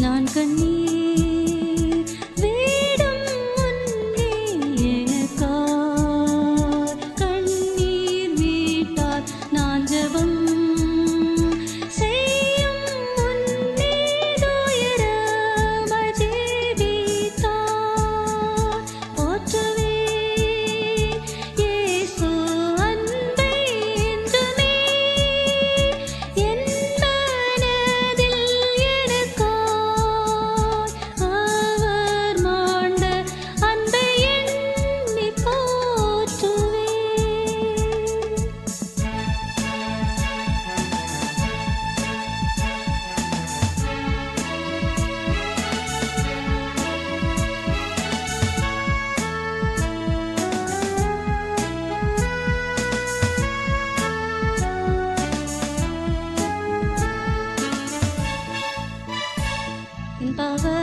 நான் கண்ணீர் above